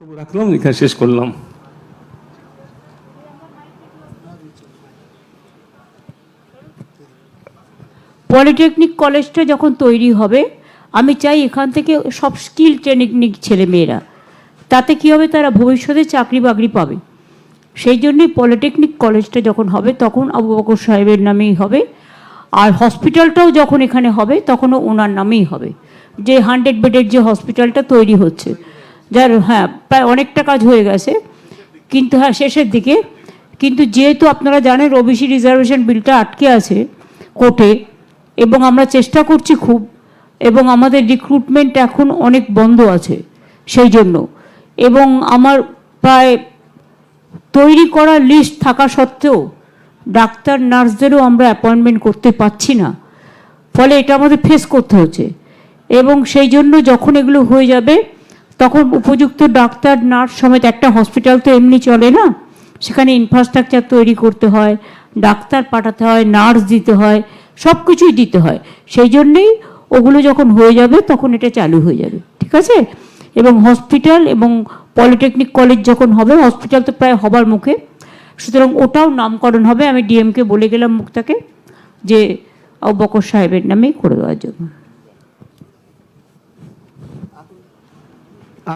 রাখলাম, এখানে শেষ করলাম। পলিটেকনিক কলেজটা যখন তৈরি হবে, আমি চাই এখান থেকে সব স্কিল ট্রেনিং ছেলে মেয়েরা, তাতে কী হবে তারা ভবিষ্যতে চাকরি বাকরি পাবে। সেই জন্যই পলিটেকনিক কলেজটা যখন হবে, তখন আবু বকর সাহেবের নামেই হবে। আর হসপিটালটাও যখন এখানে হবে, তখনও ওনার নামেই হবে। যে হান্ড্রেড বেডের যে হসপিটালটা তৈরি হচ্ছে যার হ্যাঁ প্রায় অনেকটা কাজ হয়ে গেছে। কিন্তু হ্যাঁ শেষের দিকে। কিন্তু যেহেতু আপনারা জানেন ওবিসি রিজার্ভেশন বিলটা আটকে আছে কোর্টে, এবং আমরা চেষ্টা করছি খুব, এবং আমাদের রিক্রুটমেন্ট এখন অনেক বন্ধ আছে সেই জন্য। এবং আমার প্রায় তৈরি করা লিস্ট থাকা সত্ত্বেও ডাক্তার, নার্সদেরও আমরা অ্যাপয়েন্টমেন্ট করতে পারছি না। ফলে এটা আমাদের ফেস করতে হচ্ছে। এবং সেই জন্য যখন এগুলো হয়ে যাবে তখন উপযুক্ত ডাক্তার, নার্স সমেত একটা হসপিটাল তো এমনি চলে না? সেখানে ইনফ্রাস্ট্রাকচার তৈরি করতে হয়, ডাক্তার পাঠাতে হয়, নার্স দিতে হয় সব কিছুই দিতে হয়। সেই জন্যেই ওগুলো যখন হয়ে যাবে তখন এটা চালু হয়ে যাবে, ঠিক আছে? এবং হসপিটাল এবং পলিটেকনিক কলেজ যখন হবে, হসপিটাল তো প্রায় হবার মুখে। সুতরাং ওটাও নামকরণ হবে, আমি ডিএমকে বলে গেলাম মুক্তাকে, যে বকর সাহেবের নামেই করে দেওয়ার জন্য।